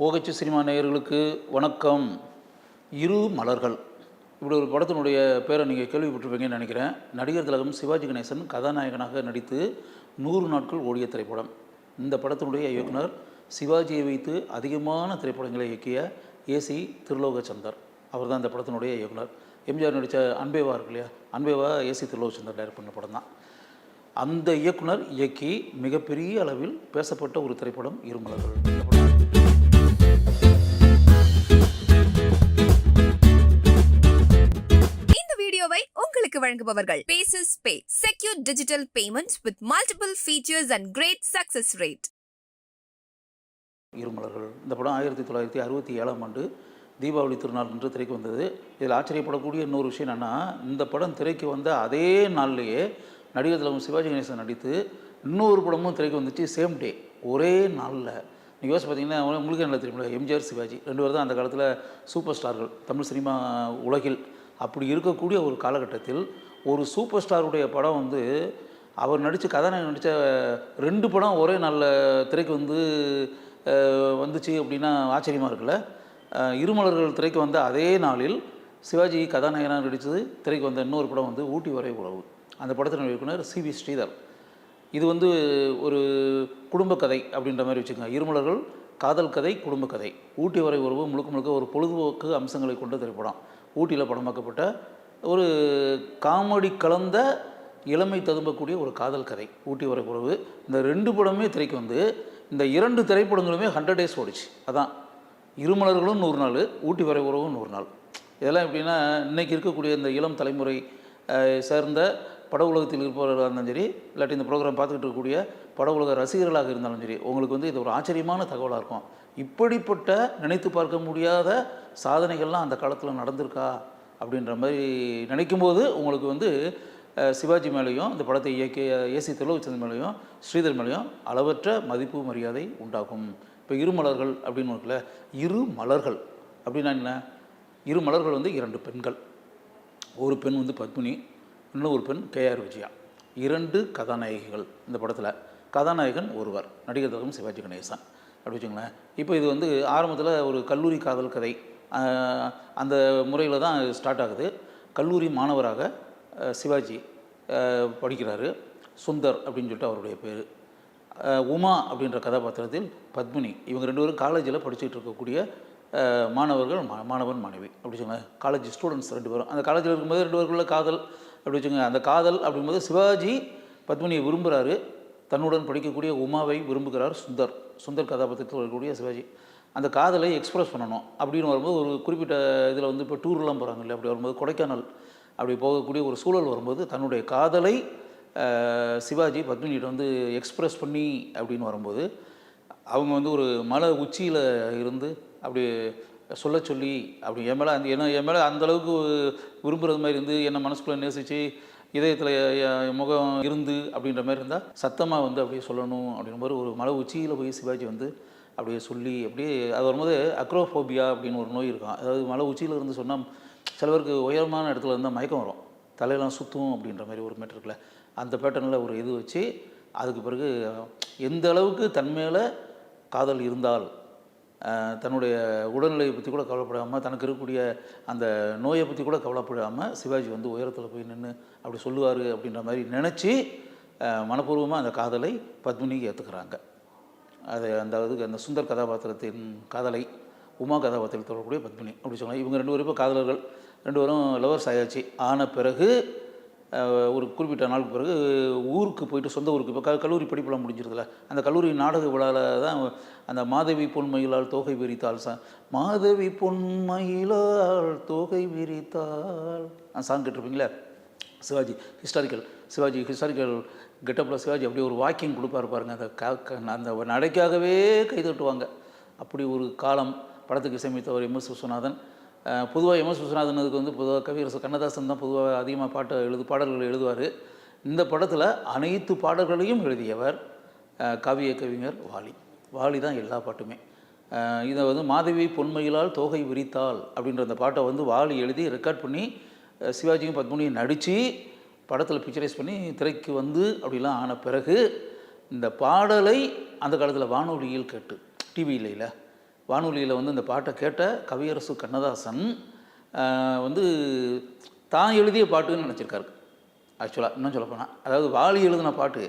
போகச்சு cinema நேயர்களுக்கு வணக்கம். இரு மலர்கள். இப்படி ஒரு படத்தினுடைய பேரை நீங்கள் கேள்விப்பட்டிருப்பீங்கன்னு நினைக்கிறேன். நடிகர் திலகம் சிவாஜி கணேசன் கதாநாயகனாக நடித்து நூறு நாட்கள் ஓடிய திரைப்படம். இந்த படத்தினுடைய இயக்குனர் சிவாஜியை வைத்து அதிகமான திரைப்படங்களை இயக்கிய ஏசி திருலோகச்சந்தர். அவர் தான் இந்த படத்தினுடைய இயக்குனர். எம்ஜிஆர் நடித்த அன்பேவா இருக்கு இல்லையா? அன்பேவா ஏசி திருலோகச்சந்தர் டைரக்ட் பண்ண படம் தான். அந்த இயக்குனர் இயக்கி மிகப்பெரிய அளவில் பேசப்பட்ட ஒரு திரைப்படம் இருமலர்கள். வழங்குபவர்கள். Bases pay secure digital payments with multiple features and great success rate Irumalargal. இந்த படம் ஆயிரத்தி தொள்ளாயிரத்தி அறுபத்தி ஏழாம் ஆண்டு தீபாவளி திருநாள் என்று திரைக்கு வந்தது. இதில் ஆச்சரியப்படக்கூடிய இன்னொரு விஷயம் என்னென்னா இந்த படம் திரைக்கு வந்த அதே நாள்லேயே நடிகர் தலைவர் சிவாஜி கணேசன் நடித்து இன்னொரு படமும் திரைக்கு வந்துச்சு சேம் டே ஒரே நாளில். நீங்கள் யோசிச்சு பார்த்தீங்கன்னா உங்களுக்கு என்ன தெரியுமில்ல எம்ஜிஆர் சிவாஜி ரெண்டு பேர் தான் அந்த காலத்தில் சூப்பர் ஸ்டார்கள் தமிழ் சினிமா உலகில் அப்படி இருக்கக்கூடிய ஒரு காலகட்டத்தில் ஒரு சூப்பர் ஸ்டாருடைய படம் வந்து அவர் நடித்த கதாநாயகன் நடித்த ரெண்டு படம் ஒரே நாளில் திரைக்கு வந்து வந்துச்சு அப்படின்னா ஆச்சரியமாக இருக்குல்ல? இருமலர்கள் திரைக்கு வந்த அதே நாளில் சிவாஜி கதாநாயகனாக நடித்தது திரைக்கு வந்த இன்னொரு படம் வந்து ஊட்டி வரை உறவு அந்த படத்தின் இயக்குனர் சி வி ஸ்ரீதர். இது வந்து ஒரு குடும்ப கதை அப்படின்ற மாதிரி வச்சுக்கோங்க. இருமலர்கள் காதல் கதை குடும்ப கதை. ஊட்டி வரை உறவு முழுக்க முழுக்க ஒரு பொழுதுபோக்கு அம்சங்களை கொண்ட திரைப்படம். ஊட்டியில் படமாக்கப்பட்ட ஒரு காமெடி கலந்த இளமை ததும்பக்கூடிய ஒரு காதல் கதை. ஊட்டி வர உறவு இந்த ரெண்டு படமே திரைக்கு வந்து இந்த இரண்டு திரைப்படங்களுமே ஹண்ட்ரட் டேஸ் ஓடிச்சு. அதான். இருமலர்களும் நூறு நாள் ஊட்டி வரை உறவும் நூறு நாள். இதெல்லாம் எப்படின்னா இன்றைக்கி இருக்கக்கூடிய இந்த இளம் தலைமுறை சேர்ந்த பட உலகத்தில் இருப்பவர்களாக இருந்தாலும் சரி இல்லாட்டி இந்த ப்ரோக்ராம் பார்த்துக்கிட்டு இருக்கக்கூடிய பட உலக ரசிகர்களாக இருந்தாலும் சரி உங்களுக்கு வந்து இது ஒரு ஆச்சரியமான தகவலாக இருக்கும். இப்படிப்பட்ட நினைத்து பார்க்க முடியாத சாதனைகள்லாம் அந்த காலத்தில் நடந்திருக்கா? அப்படின்ற மாதிரி நினைக்கும்போது உங்களுக்கு வந்து சிவாஜி மேலேயும் இந்த படத்தை இயக்கிய ஏசி திருலோச்சந்திரன் மேலேயும் ஸ்ரீதர் மேலேயும் அளவற்ற மதிப்பு மரியாதை உண்டாகும். இப்போ இரு மலர்கள் அப்படின்னு இருக்குல்ல இரு மலர்கள் அப்படின்னா என்ன? இரு மலர்கள் வந்து இரண்டு பெண்கள். ஒரு பெண் வந்து பத்மினி இன்னொரு பெண் கேஆர் விஜயா. இரண்டு கதாநாயகிகள் இந்த படத்தில். கதாநாயகன் ஒருவர் நடிகர் திலகம் சிவாஜி கணேசன். அப்படி வச்சுங்களேன் இப்போ இது வந்து ஆரம்பத்தில் ஒரு கல்லூரி காதல் கதை. அந்த முறையில் தான் ஸ்டார்ட் ஆகுது. கல்லூரி மாணவராக சிவாஜி படிக்கிறாரு. சுந்தர் அப்படின்னு சொல்லிட்டு அவருடைய பேர். உமா அப்படின்ற கதாபாத்திரத்தில் பத்மினி. இவங்க ரெண்டு பேரும் காலேஜில் படிச்சுட்டு இருக்கக்கூடிய மாணவர்கள் மா- மாணவன் மாணவி. அப்படி சொல்லுங்க காலேஜ் ஸ்டூடெண்ட்ஸ் ரெண்டு பேரும். அந்த காலேஜில் இருக்கும்போது ரெண்டு பேருக்குள்ள காதல். அப்படி வச்சுங்க அந்த காதல் அப்படிங்கும்போது சிவாஜி பத்மினியை விரும்புகிறாரு தன்னுடன் படிக்கக்கூடிய உமாவை விரும்புகிறார் சுந்தர். சுந்தர் கதாபாத்திரத்தில் வரக்கூடிய சிவாஜி. அந்த காதலை எக்ஸ்ப்ரெஸ் பண்ணணும் அப்படின்னு வரும்போது ஒரு குறிப்பிட்ட இதில் வந்து இப்போ டூர்லாம் போகிறாங்க இல்லையா? அப்படி வரும்போது கொடைக்கானல் அப்படி போகக்கூடிய ஒரு சூழல் வரும்போது தன்னுடைய காதலை சிவாஜி பத்மினிகிட்ட வந்து எக்ஸ்ப்ரெஸ் பண்ணி அப்படின்னு வரும்போது அவங்க வந்து ஒரு மலை உச்சியில் இருந்து அப்படி சொல்ல சொல்லி அப்படி என் மேலே அந்த என்ன என் மேலே அந்தளவுக்கு விரும்புகிறது மாதிரி இருந்து என்னை மனசுக்குள்ளே நேசித்து இதயத்தில் முகம் இருந்து அப்படின்ற மாதிரி இருந்தால் சத்தமாக வந்து அப்படியே சொல்லணும் அப்படின்ற மாதிரி ஒரு மலை உச்சியில் போய் சிவாஜி வந்து அப்படியே சொல்லி அப்படியே அது வரும்போது அக்ரோஃபோபியா அப்படின்னு ஒரு நோய் இருக்கும். அதாவது மலை உச்சியில் இருந்து சொன்னால் சில பேருக்கு உயரமான இடத்துல இருந்தால் மயக்கம் வரும். தலையெல்லாம் சுற்றும் அப்படின்ற மாதிரி ஒரு மேட்டர் அந்த பேட்டர்னில் ஒரு இது வச்சு அதுக்கு பிறகு எந்த அளவுக்கு தன் மேலே காதல் இருந்தால் தன்னுடைய உடல்நிலையை பற்றி கூட கவலைப்படாமல் தனக்கு இருக்கக்கூடிய அந்த நோயை பற்றி கூட கவலைப்படாமல் சிவாஜி வந்து உயரத்தில் போய் நின்று அப்படி சொல்லுவார் அப்படின்ற மாதிரி நினச்சி மனப்பூர்வமாக அந்த காதலை பத்மினிக்கு ஏற்றுக்கிறாங்க அது அந்த அதுக்கு அந்த சுந்தர் கதாபாத்திரத்தின் காதலை உமா கதாபாத்திரத்தில் தொடரக்கூடிய பத்மினி அப்படி சொன்னாங்க இவங்க ரெண்டு பேரும் இப்போ காதலர்கள். ரெண்டு பேரும் லவர்ஸ் ஆயாச்சு. ஆன பிறகு ஒரு குறிப்பிட்ட நாளுக்கு பிறகு ஊருக்கு போயிட்டு சொந்த ஊருக்கு இப்போ க கல்லூரி படிப்பெல்லாம் முடிஞ்சிருதுல அந்த கல்லூரி நாடக விழாவில் தான் அந்த மாதவி பொன்மயிலால் தோகை விரித்தாள் சா மாதவி பொன்மயிலால் தோகை விரித்தாள். சாங் கேட்டிருப்பீங்களே? சிவாஜி ஹிஸ்டாரிக்கல் சிவாஜி ஹிஸ்டாரிக்கல் கெட்டப்பில் சிவாஜி அப்படி ஒரு வாக்கிங் கொடுப்பாரு பாருங்க. அந்த க க- அந்த நடைக்காகவே கைதட்டுவாங்க அப்படி ஒரு காலம் படத்துக்கு இசையமைத்தவர் எம் எஸ் விஸ்வநாதன். பொதுவாக எம் எஸ் விஸ்வநாதன் அதுக்கு வந்து பொதுவாக கவியரசு கண்ணதாசன் தான் பொதுவாக அதிகமாக பாட்டு எழுது பாடல்கள் எழுதுவார். இந்த படத்தில் அனைத்து பாடல்களையும் எழுதியவர் கவிய கவிஞர் வாலி. வாலி தான் எல்லா பாட்டுமே. இதை வந்து மாதவி பொன்மையிலால் தோகை விரித்தாள் அப்படின்ற அந்த பாட்டை வந்து வாலி எழுதி ரெக்கார்ட் பண்ணி சிவாஜியும் பத்மினியும் நடித்து படத்தில் பிக்சரைஸ் பண்ணி திரைக்கு வந்து அப்படிலாம் ஆன பிறகு இந்த பாடலை அந்த காலத்தில் வானொலியில் கேட்டு டிவி இல்லை வானொலியில் வந்து இந்த பாட்டை கேட்ட கவியரசு கண்ணதாசன் வந்து தான் எழுதிய பாட்டுன்னு நினச்சிருக்காரு. ஆக்சுவலாக இன்னும் சொல்லப்போனால் அதாவது வாலி எழுதின பாட்டு.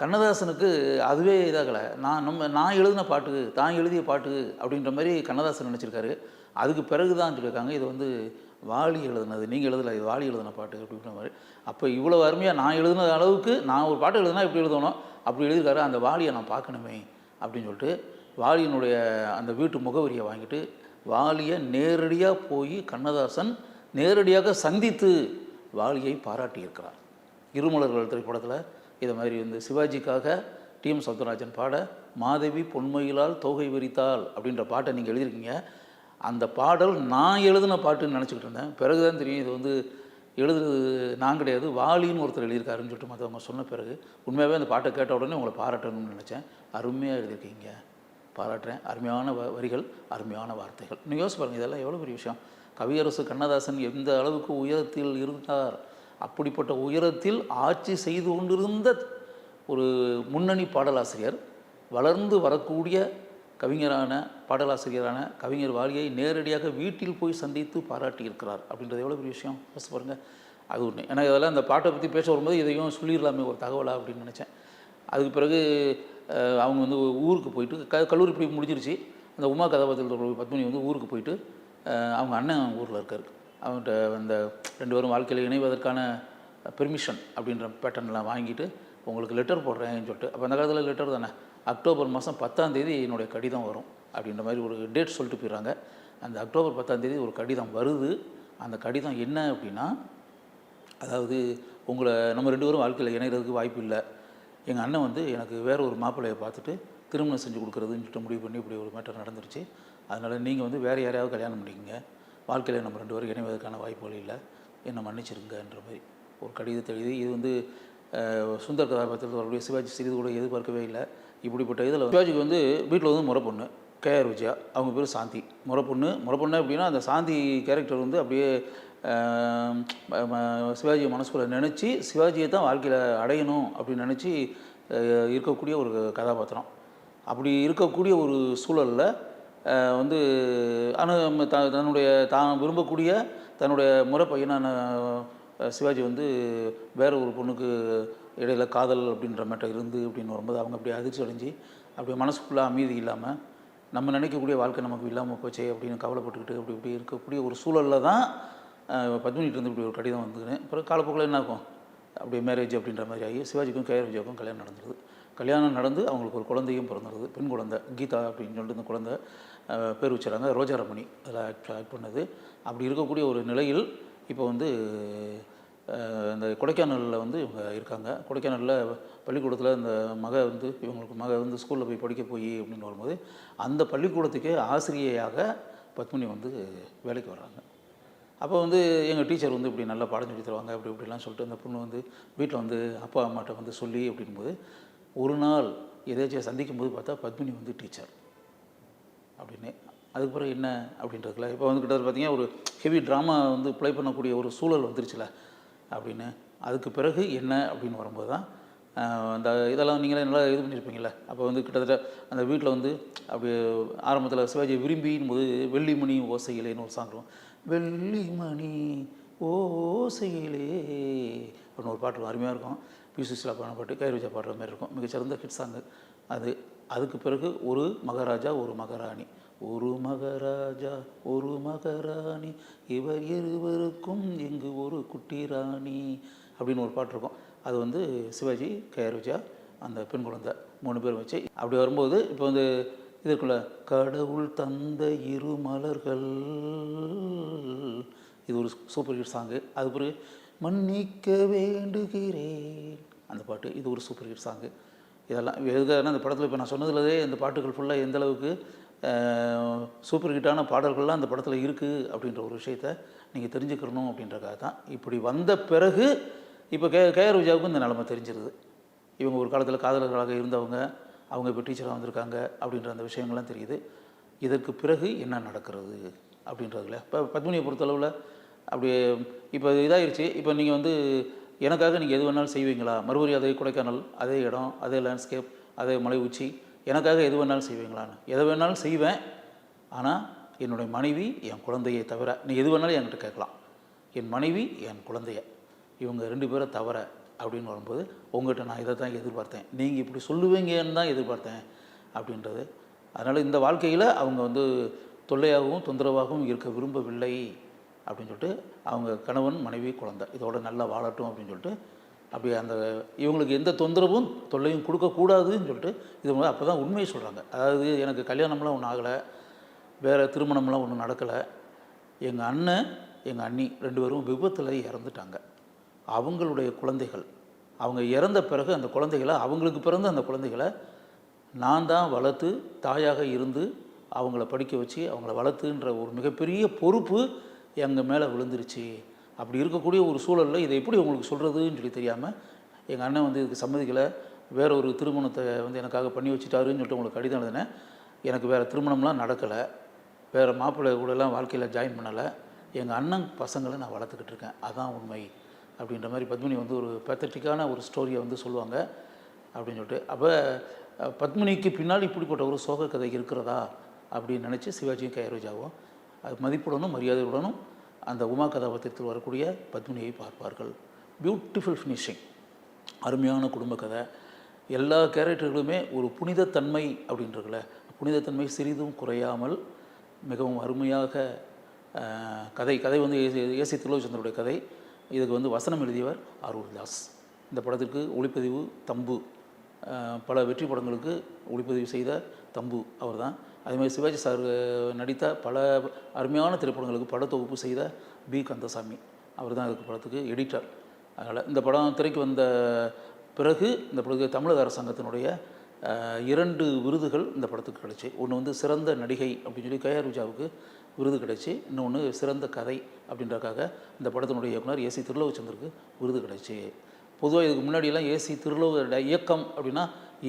கண்ணதாசனுக்கு அதுவே இதாகலை. நான் நம்ம நான் எழுதின பாட்டு தான் எழுதிய பாட்டு அப்படின்ற மாதிரி கண்ணதாசன் நினச்சிருக்காரு. அதுக்கு பிறகு தான் சொல்லியிருக்காங்க இது வந்து வாலி எழுதுனது நீங்கள் எழுதலை இது வாலி எழுதின பாட்டு அப்படின்ற மாதிரி. அப்போ இவ்வளோ அருமையாக நான் எழுதின அளவுக்கு நான் ஒரு பாட்டு எழுதுனா எப்படி எழுதணும் அப்படி எழுதியிருக்காரு. அந்த வாலியை நான் பார்க்கணுமே அப்படின்னு சொல்லிட்டு வாலியினுடைய அந்த வீட்டு முகவரியை வாங்கிட்டு வாலியை நேரடியாக போய் கண்ணதாசன் நேரடியாக சந்தித்து வாலியை பாராட்டியிருக்கிறார். இருமலர்கள் திரைப்படத்தில் இதை மாதிரி வந்து சிவாஜிக்காக டிஎம் சௌந்தரராஜன் பாட மாதவி பொன்மையிலால் தோகை விரித்தாள் அப்படின்ற பாட்டை நீங்கள் எழுதியிருக்கீங்க. அந்த பாடல் நான் எழுதின பாட்டுன்னு நினச்சிக்கிட்டு இருந்தேன். பிறகு தான் தெரியும் இது வந்து எழுதுறது நான் கிடையாது வாலின்னு ஒருத்தர் எழுதியிருக்காருன்னு சொல்லிட்டு மற்றவங்க சொன்ன பிறகு உண்மையாகவே அந்த பாட்டை கேட்ட உடனே உங்களை பாராட்டணும்னு நினச்சேன். அருமையாக எழுதியிருக்கீங்க. பாராட்டுறேன். அருமையான வ வரிகள் அருமையான வார்த்தைகள். நீங்கள் யோசிச்சு பாருங்கள் இதெல்லாம் எவ்வளோ பெரிய விஷயம். கவியரசு கண்ணதாசன் எந்த அளவுக்கு உயரத்தில் இருந்தார் அப்படிப்பட்ட உயரத்தில் ஆட்சி செய்து கொண்டிருந்த ஒரு முன்னணி பாடலாசிரியர் வளர்ந்து வரக்கூடிய கவிஞரான பாடலாசிரியரான கவிஞர் வாரியை நேரடியாக வீட்டில் போய் சந்தித்து பாராட்டியிருக்கிறார். அப்படின்றது எவ்வளோ பெரிய விஷயம்? ஃபஸ்ட் பாருங்கள் அது ஒன்று ஏன்னா இதெல்லாம் அந்த பாட்டை பற்றி பேச வரும்போது இதையும் சொல்லிடலாமே ஒரு தகவலா அப்படின்னு நினச்சேன். அதுக்கு பிறகு அவங்க வந்து ஊருக்கு போயிட்டு க கல்லூரி போய் முடிஞ்சிருச்சு. அந்த உமா கதாபாத்திரத்தில் பத்மினி வந்து ஊருக்கு போயிட்டு அவங்க அண்ணன் ஊரில் இருக்கார். அவன்கிட்ட அந்த ரெண்டு பேரும் வாழ்க்கையில் இணைவதற்கான பெர்மிஷன் அப்படின்ற பேட்டர்ன்லாம் வாங்கிட்டு உங்களுக்கு லெட்டர் போடுறேன்னு சொல்லிட்டு அப்போ அந்த காலத்தில் லெட்டர் தானே? அக்டோபர் மாதம் பத்தாம் தேதி என்னுடைய கடிதம் வரும் அப்படின்ற மாதிரி ஒரு டேட் சொல்லிட்டு போயிடுறாங்க. அந்த அக்டோபர் பத்தாம் தேதி ஒரு கடிதம் வருது. அந்த கடிதம் என்ன அப்படின்னா அதாவது உங்களை நம்ம ரெண்டு பேரும் வாழ்க்கையில் இணைகிறதுக்கு வாய்ப்பு இல்லை. எங்கள் அண்ணன் வந்து எனக்கு வேறு ஒரு மாப்பிள்ளையை பார்த்துட்டு திருமணம் செஞ்சு கொடுக்குறதுன்னு சொல்லிட்டு முடிவு பண்ணி இப்படி ஒரு மேட்டர் நடந்துருச்சு. அதனால் நீங்கள் வந்து வேறு யாரையாவது கல்யாணம் பண்ணிக்கங்க. வாழ்க்கையில் நம்ம ரெண்டு பேரும் இணைவதற்கான வாய்ப்புகள் இல்லை. என்னை மன்னிச்சிருங்கன்ற மாதிரி ஒரு கடிதத்தை எழுதி இது வந்து சுந்தர் கதாபாத்திரத்தில் வரக்கூடிய சிவாஜி சிறிது கூட எதிர்பார்க்கவே இல்லை. இப்படிப்பட்ட இதில் சிவாஜிக்கு வந்து வீட்டில் வந்து முறை பொண்ணு கேஆர் விஜயா. அவங்க பேர் சாந்தி. முறை பொண்ணு முறை பொண்ணு அப்படின்னா அந்த சாந்தி கேரக்டர் வந்து அப்படியே சிவாஜியை மனசுக்குள்ள நினச்சி சிவாஜியை தான் வாழ்க்கையில் அடையணும் அப்படின்னு நினச்சி இருக்கக்கூடிய ஒரு கதாபாத்திரம். அப்படி இருக்கக்கூடிய ஒரு சூழலில் வந்து ஆனால் த தன்னுடைய தான் விரும்பக்கூடிய தன்னுடைய முறை பையனான சிவாஜி வந்து வேற ஒரு பொண்ணுக்கு இடையில காதல் அப்படின்ற மேட்டர் இருந்து அப்படின்னு வரும்போது அவங்க அப்படியே அதிர்ச்சி அடைஞ்சு அப்படியே மனசுக்குள்ளே அமைதி இல்லாமல் நம்ம நினைக்கக்கூடிய வாழ்க்கை நமக்கு இல்லாமல் போச்சே அப்படின்னு கவலைப்பட்டுக்கிட்டு அப்படி இப்படி இருக்கக்கூடிய ஒரு சூழலில் தான் அஹ், பத்மினிட்டு இருந்து இப்படி ஒரு கடிதம் வந்துக்குன்னு அப்புறம் காலப்போக்கில் என்ன ஆகும்? அப்படியே மேரேஜ் அப்படின்ற மாதிரி ஆகி சிவாஜிக்கும் கேஆர் விஜயாவுக்கும் கல்யாணம் நடந்துருது. கல்யாணம் நடந்து அவங்களுக்கு ஒரு குழந்தையும் பிறந்துருது பெண் குழந்தை கீதா அப்படின்னு சொல்லிட்டு இந்த குழந்தை பேர் வச்சுறாங்க ரோஜா ரமணி அதில் ஆக்ட் ஆக்ட் பண்ணது. அப்படி இருக்கக்கூடிய ஒரு நிலையில் இப்போ வந்து இந்த கொடைக்கானலில் வந்து இவங்க இருக்காங்க. கொடைக்கானலில் பள்ளிக்கூடத்தில் இந்த மக வந்து இவங்களுக்கு மக வந்து ஸ்கூலில் போய் படிக்க போய் அப்படின்னு வரும்போது அந்த பள்ளிக்கூடத்துக்கே ஆசிரியையாக பத்மினி வந்து வேலைக்கு வர்றாங்க. அப்போ வந்து எங்கள் டீச்சர் வந்து இப்படி நல்லா பாடம் சொல்லி தருவாங்க அப்படி இப்படிலாம் சொல்லிட்டு அந்த பொண்ணு வந்து வீட்டில் வந்து அப்பா அம்மாட்ட வந்து சொல்லி அப்படின்போது ஒரு நாள் எதாச்சும் சந்திக்கும் போது பார்த்தா பத்மினி வந்து டீச்சர் அப்படின்னு. அதுக்கு பிறகு என்ன அப்படின்றதுல இப்போ வந்து கிட்டத்தட்ட பார்த்தீங்கன்னா ஒரு ஹெவி ட்ராமா வந்து ப்ளே பண்ணக்கூடிய ஒரு சூழல் வந்துருச்சுல அப்படின்னு. அதுக்கு பிறகு என்ன அப்படின்னு வரும்போது தான் அந்த இதெல்லாம் நீங்களே நல்லா இது பண்ணியிருப்பீங்களே அப்போ வந்து கிட்டத்தட்ட அந்த வீட்டில் வந்து அப்படியே ஆரம்பத்தில் சிவாஜி விரும்பின் போது வெள்ளிமணி ஓசையிலேன்னு ஒரு சாங் இருக்கும் வெள்ளிமணி ஓசையிலே அப்படின்னு ஒரு பாட்டு அருமையாக இருக்கும். பியூசிஸில் பாடின பாட்டு கைரோஜா பாடுற மாதிரி இருக்கும். மிகச்சிறந்த ஹிட் சாங்கு அது. அதுக்கு பிறகு ஒரு மகாராஜா ஒரு மகாராணி. ஒரு மகாராஜா ஒரு மகாராணி. இவர் இருவருக்கும் இங்கு ஒரு குட்டி ராணி அப்படின்னு ஒரு பாட்டு இருக்கும். அது வந்து சிவாஜி கயர்விஜா விஜயா அந்த பெண் குழந்தை மூணு பேரும் வச்சு அப்படி வரும்போது இப்போ வந்து இதற்குள்ள கடவுள் தந்த இரு மலர்கள். இது ஒரு சூப்பர் ஹிட் சாங்கு அது பிறகு மன்னிக்க வேண்டுகிறேன். அந்த பாட்டு இது ஒரு சூப்பர் ஹிட் சாங்கு இதெல்லாம் எதுக்காக இந்த படத்தில் இப்போ நான் சொன்னதுலதே இந்த பாட்டுகள் ஃபுல்லாக எந்த அளவுக்கு சூப்பர் ஹிட்டான பாடல்கள்லாம் அந்த படத்தில் இருக்குது அப்படின்ற ஒரு விஷயத்த நீங்கள் தெரிஞ்சுக்கிறணும் அப்படின்றக்காக தான். இப்படி வந்த பிறகு இப்போ கே கேஆர் விஜயாவுக்கும் இந்த நிலமை தெரிஞ்சிருது. இவங்க ஒரு காலத்தில் காதலர்களாக இருந்தவங்க அவங்க இப்போ டீச்சராக வந்திருக்காங்க அப்படின்ற அந்த விஷயங்கள்லாம் தெரியுது. இதற்கு பிறகு என்ன நடக்கிறது அப்படின்றதுல இப்போ பத்மினியை பொறுத்தளவில் அப்படியே இப்போ இதாயிருச்சு. இப்போ நீங்கள் வந்து எனக்காக நீங்கள் எது வேணாலும் செய்வீங்களா? மறுபடியும் அதே கொடைக்கானல் அதே இடம் அதே லேண்ட்ஸ்கேப் அதே மலை உச்சி எனக்காக எது வேணாலும் செய்வீங்களான்னு எதை வேணாலும் செய்வேன். ஆனால் என்னுடைய மனைவி என் குழந்தையை தவிர நீ எது வேணாலும் என்கிட்ட கேட்கலாம். என் மனைவி என் குழந்தைய. இவங்க ரெண்டு பேரை தவிர அப்படின்னு வரும்போது உங்கள்கிட்ட நான் இதை தான் எதிர்பார்த்தேன். நீங்கள் இப்படி சொல்லுவீங்கன்னு தான் எதிர்பார்த்தேன் அப்படின்றது. அதனால் இந்த வாழ்க்கையில் அவங்க வந்து தொல்லையாகவும் தொந்தரவாகவும் இருக்க விரும்பவில்லை. அப்படின்னு சொல்லிட்டு அவங்க கணவன் மனைவி குழந்தை. இதோட நல்லா வாழட்டும் அப்படின்னு சொல்லிட்டு அப்படி அந்த இவங்களுக்கு எந்த தொந்தரவும் தொல்லையும் கொடுக்கக்கூடாதுன்னு சொல்லிட்டு இது வந்து அப்போ தான் உண்மையை சொல்கிறாங்க அதாவது எனக்கு கல்யாணம்லாம் ஒன்றும் ஆகலை. வேறு திருமணம்லாம் ஒன்றும் நடக்கலை. எங்கள் அண்ணன் எங்கள் அண்ணி ரெண்டு பேரும் விபத்தில் இறந்துட்டாங்க. அவங்களுடைய குழந்தைகள். அவங்க இறந்த பிறகு அந்த குழந்தைகளை அவங்களுக்கு பிறந்த அந்த குழந்தைகளை நான் தான் வளர்த்து தாயாக இருந்து அவங்கள படிக்க வச்சு அவங்கள வளர்த்துன்ற ஒரு மிகப்பெரிய பொறுப்பு எங்கள் மேலே விழுந்துருச்சு. அப்படி இருக்கக்கூடிய ஒரு சூழலில் இதை எப்படி உங்களுக்கு சொல்கிறதுன்னு சொல்லி தெரியாமல் எங்கள் அண்ணன் வந்து இதுக்கு சம்மதிக்கலை. வேற ஒரு திருமணத்தை வந்து எனக்காக பண்ணி வச்சுட்டாருன்னு சொல்லிட்டு உங்களுக்கு கடிதம் எழுதினேன். எனக்கு வேறு திருமணம்லாம் நடக்கலை. வேறு மாப்பிள்ளை கூடலாம் வாழ்க்கையில் ஜாயின் பண்ணலை. எங்கள் அண்ணன் பசங்களை நான் வளர்த்துக்கிட்டு இருக்கேன். அதான் உண்மை. அப்படின்ற மாதிரி பத்மினி வந்து ஒரு பேத்தட்டிக்கான ஒரு ஸ்டோரியை வந்து சொல்லுவாங்க. அப்படின்னு சொல்லிட்டு. அப்போ பத்மினிக்கு பின்னால் இப்படிப்பட்ட ஒரு சோக கதை இருக்கிறதா? அப்படின்னு நினச்சி சிவாஜியும் கைரோஜாவும் அது மதிப்புடனும் மரியாதையுடனும் அந்த உமா கதாபாத்திரத்தில் வரக்கூடிய பத்மினியை பார்ப்பார்கள். பியூட்டிஃபுல் ஃபினிஷிங் அருமையான குடும்ப கதை. எல்லா கேரக்டர்களுமே ஒரு புனிதத்தன்மை அப்படின்றதுல புனிதத்தன்மை சிறிதும் குறையாமல் மிகவும் அருமையாக கதை கதை வந்து ஏசி- ஏசி திருலோச்சந்தருடைய கதை. இதுக்கு வந்து வசனம் எழுதியவர் அருள்தாஸ். இந்த படத்திற்கு ஒளிப்பதிவு தம்பு. பல வெற்றி படங்களுக்கு ஒளிப்பதிவு செய்த தம்பு அவர்தான். அதே மாதிரி சிவாஜி சார் நடித்த பல அருமையான திரைப்படங்களுக்கு படத்தொகுப்பு செய்த பி. கந்தசாமி. அவர் தான் இதுக்கு படத்துக்கு எடிட்டர் அதனால் இந்த படம் திரைக்கு வந்த பிறகு இந்த படத்துக்கு தமிழக அரசாங்கத்தினுடைய இரண்டு விருதுகள் இந்த படத்துக்கு கிடைச்சி. ஒன்று வந்து சிறந்த நடிகை அப்படின்னு சொல்லி கயா ருஜாவுக்கு விருது கிடைச்சி. இன்னொன்று சிறந்த கதை அப்படின்றக்காக இந்த படத்தினுடைய இயக்குனர் ஏசி திருலோகச்சந்தருக்கு விருது கிடைச்சி. பொதுவாக இதுக்கு முன்னாடியெல்லாம் ஏசி திருலோக இயக்கம் அப்படின்னா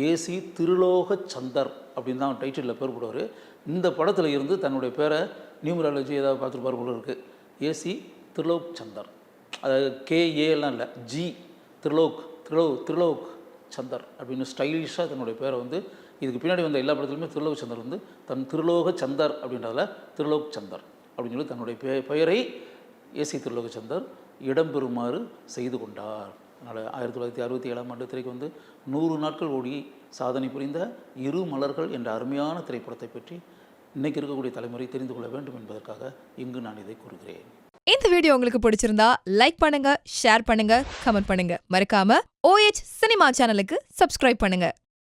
ஏசி திருலோக சந்தர் அப்படின்னு தான் டைட்டிலில் பேர் போடுவார் இந்த படத்தில் இருந்து தன்னுடைய பேரை நியூமராலஜி ஏதாவது பார்த்துருப்பார் போல இருக்குது ஏசி திருலோக் சந்தர் அதாவது கேஏலாம் இல்லை ஜி திருலோக் திருலோ திருலோக் சந்தர் அப்படின்னு ஸ்டைலிஷாக தன்னுடைய பேரை வந்து இதுக்கு பின்னாடி வந்த எல்லா படத்துலையுமே திருலோக சந்தர் வந்து தன் திருலோக சந்தர் அப்படின்றதில் திருலோக் சந்தர் அப்படின்னு சொல்லி தன்னுடைய பெ பெயரை ஏசி திருலோக சந்தர் இடம்பெறுமாறு செய்து கொண்டார். அதனால் ஆயிரத்தி தொள்ளாயிரத்தி அறுபத்தி ஏழாம் ஆண்டு திரைக்கு வந்து நூறு நாட்கள் ஓடி சாதனை புரிந்த இரு மலர்கள் என்ற அருமையான திரைப்படத்தை பற்றி இன்னைக்கு இருக்கக்கூடிய தலைமுறை தெரிந்து கொள்ள வேண்டும் என்பதற்காக இங்கு நான் இதை கூறுகிறேன். இந்த வீடியோ உங்களுக்கு பிடிச்சிருந்தா லைக் பண்ணுங்க ஷேர் பண்ணுங்க கமெண்ட் பண்ணுங்க. மறக்காம ஓஎச் சினிமா சேனலுக்கு சப்ஸ்கிரைப் பண்ணுங்க.